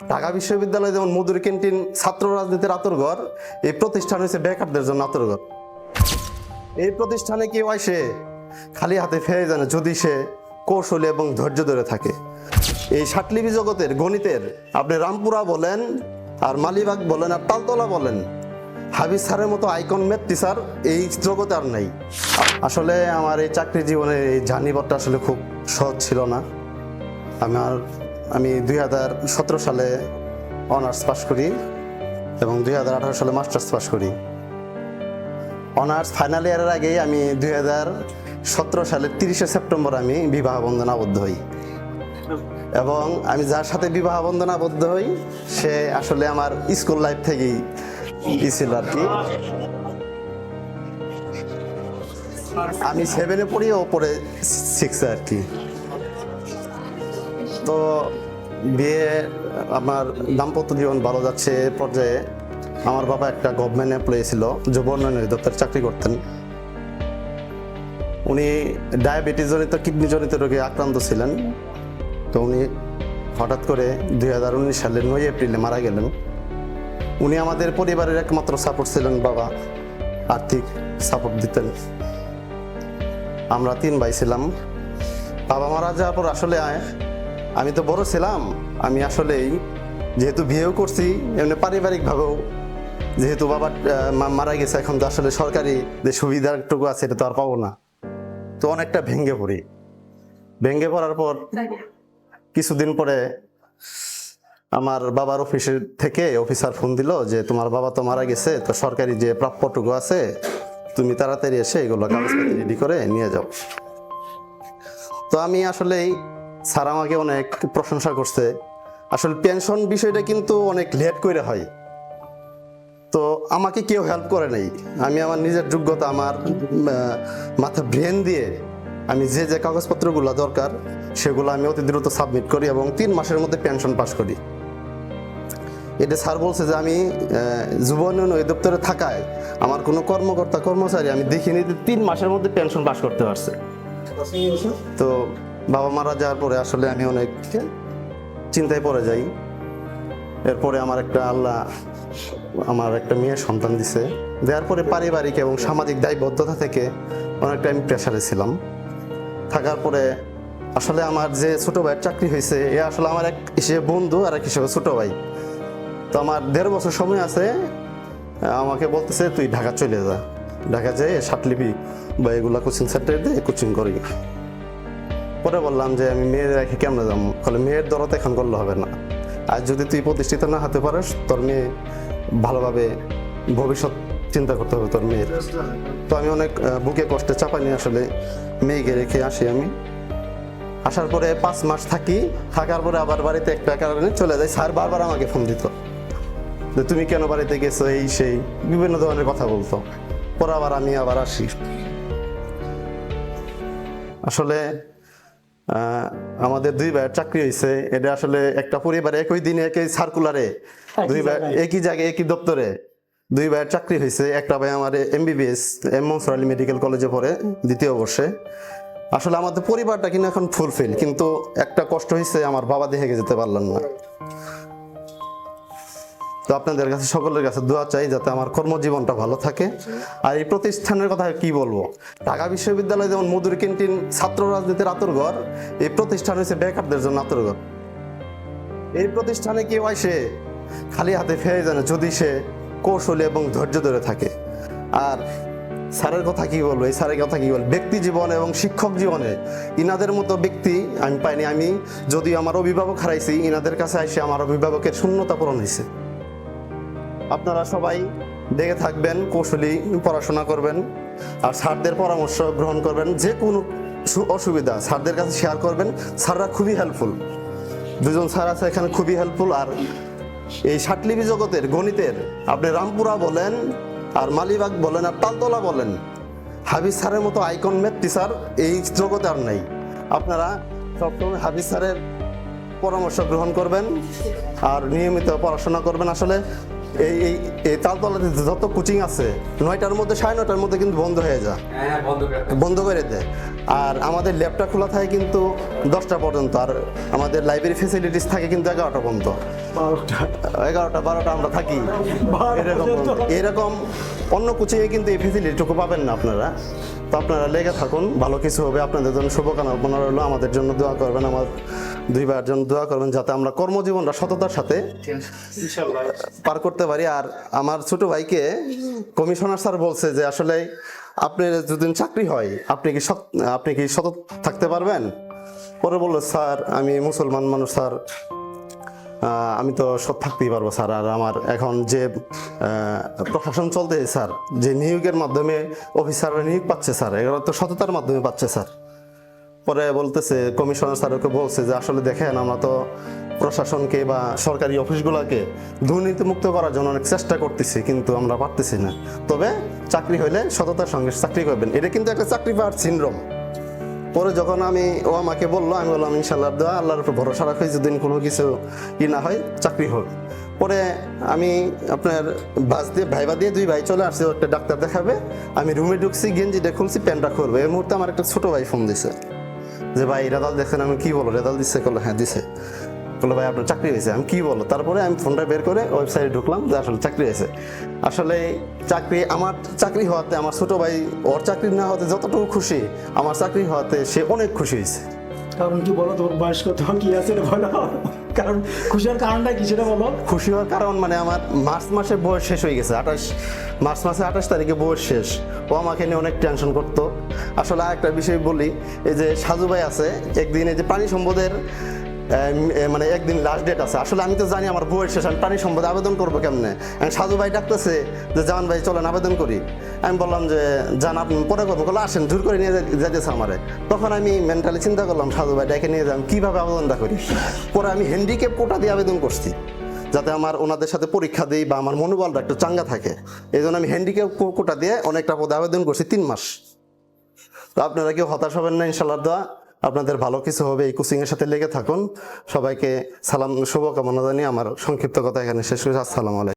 ঢাকা বিশ্ববিদ্যালয়ে যেমন মধুর ক্যান্টিন, ছাত্র রাজনীতির আতরঘর এই প্রতিষ্ঠান হচ্ছে বেকারদের জন্য আতরঘর এই প্রতিষ্ঠানে কেউ আসে, খালি হাতে ফেরে জানে যদি সে কৌশলী এবং ধৈর্য ধরে থাকে। এই সাটলিবি জগতের গণিতের আপনি রামপুরা বলেন, আর মালিবাগ বলেন, আর তালতলা বলেন হাবিজ স্যারের মতো আইকন ম্যাথ টিচার এই জগতে আর নেই। আসলে আমার এই চাকরি জীবনের এই জার্নিপথটা আসলে খুব সহজ ছিল না। আমার আমি দুই হাজার সতেরো সালে অনার্স পাশ করি এবং দুই হাজার আঠারো সালে মাস্টার্স পাশ করি। অনার্স ফাইনাল ইয়ারের আগেই আমি দুই সতেরো সালের তিরিশে সেপ্টেম্বর আমি বিবাহ বন্ধনে আবদ্ধ হই। এবং আমি যার সাথে বিবাহ বন্ধনে আবদ্ধ হই, সে আসলে আমার স্কুল লাইফ থেকেই ই আর কি। আমি সেভেনে পড়ি, ও পড়ে সিক্সে আর কি। তো বিয়ে, আমার দাম্পত্য জীবন ভালো যাচ্ছে পর্যায়ে আমার বাবা একটা গভর্নমেন্ট এমপ্লয়ি ছিল, যুব উন্নয়ন অধিদপ্তরে চাকরি করতেন। উনি ডায়াবেটিস জনিত কিডনি জনিত রোগে আক্রান্ত ছিলেন। তো উনি হঠাৎ করে দুই হাজার উনিশ সালের নয় এপ্রিলে মারা গেলেন। উনি আমাদের পরিবারের একমাত্র সাপোর্ট ছিলেন, বাবা আর্থিক সাপোর্ট দিতেন। আমরা তিন ভাই ছিলাম। বাবা মারা যাওয়ার পর আসলে আমি তো বড় ছিলাম। আমি আসলেই যেহেতু বিয়েও করছি, এমনি পারিবারিকভাবেও। যেহেতু বাবা মারা গেছে, এখন তো আসলে সরকারি যে সুবিধাটুকু আছে, এটা তো আর পাবো না। তো অনেকটা ভেঙে পড়ি। ভেঙে পড়ার পর কিছুদিন পরে আমার বাবার অফিসের থেকে অফিসার ফোন দিল যে, তোমার বাবা তো মারা গেছে, তো সরকারি যে প্রাপ্যটুকু আছে, তুমি তাড়াতাড়ি এসে এগুলো কাগজপত্র রেডি করে নিয়ে যাও। তো আমি আসলেই স্যার আমাকে অনেক প্রশংসা করছে। আসলে পেনশন বিষয়টা কিন্তু অনেক লেট করে হয়। তো আমাকে কেউ হেল্প করে নাই। আমি আমার নিজের যোগ্যতা আমার মাথা ব্রেন দিয়ে আমি যে যে কাগজপত্রগুলো দরকার সেগুলো আমি অতি দ্রুত সাবমিট করি এবং তিন মাসের মধ্যে পেনশন পাস করি। এটা স্যার বলছে যে আমি যুব উন্নয়ন অধিদপ্তরে থাকায় আমার কোনো কর্মকর্তা কর্মচারী আমি দেখিনি তিন মাসের মধ্যে পেনশন পাস করতে পারছে। তো বাবা মারা যাওয়ার পরে আসলে আমি অনেক চিন্তায় পড়ে যাই। এরপরে আমার একটা আল্লাহ, আমার একটা মেয়ের সন্তান দিছে। দেওয়ার পরে পারিবারিক এবং সামাজিক দায়বদ্ধতা থেকে অনেকটা আমি প্রেশারে ছিলাম। থাকার পরে আসলে আমার যে ছোটো ভাইয়ের চাকরি হয়েছে, এ আসলে আমার এক হিসেবে বন্ধু আর এক হিসেবে ছোটো ভাই। তো আমার দেড় বছর সময় আছে, আমাকে বলতেছে, তুই ঢাকা চলে যা। ঢাকা যেয়ে সাতলিপি বা এগুলা কোচিং সেন্টারে দিয়ে কোচিং করি পরে বললাম যে আমি মেয়ের রেখে কেমনে যাব? বলে, মেয়ের দরদ এখন করলে হবে না। আর যদি তুই প্রতিষ্ঠিত না হতে পারিস, তোর মেয়ে ভালোভাবে ভবিষ্যৎ চিন্তা করতে হবে তোর মেয়ের। তো আমি অনেক বুকে কষ্টে চাপা নিয়ে আসলে মেয়েকে রেখে আসি আমি। আসার পরে পাঁচ মাস থাকি। থাকার পরে আবার বাড়িতে একটা কারণে চলে যাই। স্যার বারবার আমাকে ফোন দিত যে, তুমি কেন বাড়িতে গেছো? এই, সেই। বিভিন্ন ধরনের কথা বলতো। পরে আবার আমি আবার আসি। আসলে আমাদের দুই ভাইয়ের চাকরি হয়েছে এটা আসলে একটা পরিবারে একই দিনে একই সার্কুলারে দুই ভাই একই জায়গায় একই দপ্তরে দুই ভাইয়ের চাকরি হয়েছে একটা ভাই আমার MBBS M Mansur Ali medical কলেজে পড়ে দ্বিতীয় বর্ষে। আসলে আমাদের পরিবারটা কিন্তু এখন ফুলফিল কিন্তু একটা কষ্ট হয়েছে আমার বাবা দেখে যেতে পারলাম না। তো আপনাদের কাছে, সকলের কাছে দোয়া চাই যাতে আমার কর্মজীবনটা ভালো থাকে। আর এই প্রতিষ্ঠানের কথা কি বলব? ঢাকা বিশ্ববিদ্যালয় যেমন মধুর ক্যান্টিন, ছাত্র রাজনীতির আতরঘর এই প্রতিষ্ঠান হচ্ছে বেকারদের জন্য আতরঘর এই প্রতিষ্ঠানে কেউ আসে, খালি হাতে ফেরে জানে যদি সে কৌশলী এবং ধৈর্য ধরে থাকে। আর স্যারের কথা কি বলব? এই স্যারের কথা কি বলব? ব্যক্তি জীবন এবং শিক্ষক জীবনে ইনাদের মতো ব্যক্তি আমি পাইনি। আমি, যদিও আমার অভিভাবক হারাইছি, ইনাদের কাছে এসে আমার অভিভাবকের শূন্যতা পূরণ হয়েছে। আপনারা সবাই দেখে থাকবেন, কৌশলী পড়াশোনা করবেন, আর স্যারদের পরামর্শ গ্রহণ করবেন, যে কোনো অসুবিধা স্যারদের কাছে শেয়ার করবেন, স্যাররা খুবই হেল্পফুল দুজন স্যার আছে এখানে খুবই হেল্পফুল আর এই সাটলিবি জগতের গণিতের, আপনি রামপুরা বলেন, আর মালিবাগ বলেন, আর তালতলা বলেন, হাবিজ স্যারের মতো আইকন ম্যাথ টিচার এই জগতে আর নেই। আপনারা সবসময় হাবিজ স্যারের পরামর্শ গ্রহণ করবেন, আর নিয়মিত পড়াশোনা করবেন। আসলে এই এই এই তালতলাতে যত কোচিং আছে নয়টার মধ্যে সাড়ে নয়টার মধ্যে কিন্তু বন্ধ হয়ে যায়। হ্যাঁ বন্ধ করে দেয়। আর আমাদের ল্যাবটা খোলা থাকে কিন্তু দশটা পর্যন্ত আর আমাদের লাইব্রেরি ফেসিলিটিস থাকে কিন্তু এগারোটা পর্যন্ত। এগারোটা বারোটা আমরা থাকি। এরকম এরকম অন্য কোচিংয়ে কিন্তু এই ফেসিলিটিটুকু পাবেন না আপনারা। তো আপনারা লেগে থাকুন ভালো কিছু হবে। আপনাদের জন্য শুভকামনা। রইল আমাদের জন্য দোয়া করবেন। আমার দুইবার জন্য দোয়া করবেন যাতে আমরা কর্মজীবনটা সততার সাথে পার করতে পারি। আর আমার ছোট ভাইকে কমিশনার স্যার বলছে যে আসলে আপনার যদি চাকরি হয় আপনি কি আপনি কি সতত থাকতে পারবেন? পরে বলল স্যার আমি মুসলমান মানুষ স্যার। আমি তো সৎ থাকতেই পারব স্যার। আর আমার এখন যে প্রশাসন চলতে স্যার যে নিয়োগের মাধ্যমে অফিসাররা নিয়োগ পাচ্ছে স্যার এগুলো তো সততার মাধ্যমে পাচ্ছে স্যার। পরে বলতেছে, কমিশনার স্যারকে বলছে যে, আসলে দেখেন, আমরা তো প্রশাসনকে বা সরকারি অফিসগুলোকে দুর্নীতিমুক্ত করার জন্য অনেক চেষ্টা করতেছি, কিন্তু আমরা পারতেছি না। তবে চাকরি হইলে সততার সঙ্গে চাকরি করবেন। এটা কিন্তু একটা চাকরি পাওয়ার সিনড্রোম। পরে যখন আমি, ও আমাকে বলল, আমি বললাম ইনশাল্লাহ দেওয়া আল্লাহর উপর ভরসা রাখি যদি কোনো কিছু ই না হয়, চাকরি হোক। পরে আমি আপনার বাস দিয়ে, ভাইবা দিয়ে দুই ভাই চলে আসছি একটা ডাক্তার দেখাবে। আমি রুমে ঢুকছি, গেঞ্জিটা খুলছি, প্যান্টটা করব এই মুহূর্তে আমার একটা ছোট ভাই ফোন দিছে। যে ভাই রেজাল্ট দেখছেন আমি কি বলো? রেজাল্ট দিচ্ছে করল হ্যাঁ দিছে। বলল ভাই আপনার চাকরি হয়েছে আমি কি বলো? তারপরে আমি ফোনটা বের করে ওয়েবসাইটে ঢুকলাম যে আসলে চাকরি হয়েছে। আসলে চাকরি আমার চাকরি হওয়াতে আমার ছোট ভাই ওর চাকরি না হওয়াতে যতটুকু খুশি আমার চাকরি হওয়াতে সে অনেক খুশি হয়েছে। কারণ কি বলো তোমার বয়স কত? কি আছে বলো? কারণ খুশির কারণটা কি সেটা বলো? খুশি হওয়ার কারণ মানে আমার মার্চ মাসে বয়স শেষ হয়ে গেছে আঠাশ মার্চ মাসে আঠাশ তারিখে বয়স শেষ। ও আমাকে নিয়ে অনেক টেনশন করতো। আসলে একটা বিষয় বলি, এই যে সাজু ভাই আছে, একদিন এই যে পানি সম্পদের মানে একদিন লাস্ট ডেট আছে। আসলে আমি তো জানি আমার বয়স শেষ, আমি পানি সম্পদে আবেদন করব কেমনে? আমি সাজু ভাই ডাকতেছে যে, জান ভাই, চলেন আবেদন করি। আমি বললাম যে, জান, আপনি পরে করব বলল আসেন, জোর করে নিয়ে যাই- যাইতেছে আমারে। তখন আমি মেন্টালি চিন্তা করলাম, সাজু ভাই ডেকে নিয়ে যাই কীভাবে আবেদনটা করি? পরে আমি হ্যান্ডিক্যাপ কোটা দিয়ে আবেদন করছি, যাতে আমার ওনাদের সাথে পরীক্ষা দিই বা আমার মনোবলটা একটু চাঙ্গা থাকে। এই জন্য আমি হ্যান্ডিক্যাপ কোটা দিয়ে অনেকটা পদে আবেদন করছি, তিন মাস। তো আপনারা কেউ হতাশ হবেন না ইনশাল্লাহ দোয়া। আপনাদের ভালো কিছু হবে এই কোচিং এর সাথে লেগে থাকুন। সবাইকে সালাম, শুভকামনা জানিয়ে আমার সংক্ষিপ্ত কথা এখানে শেষ করছি আসসালামু আলাইকুম।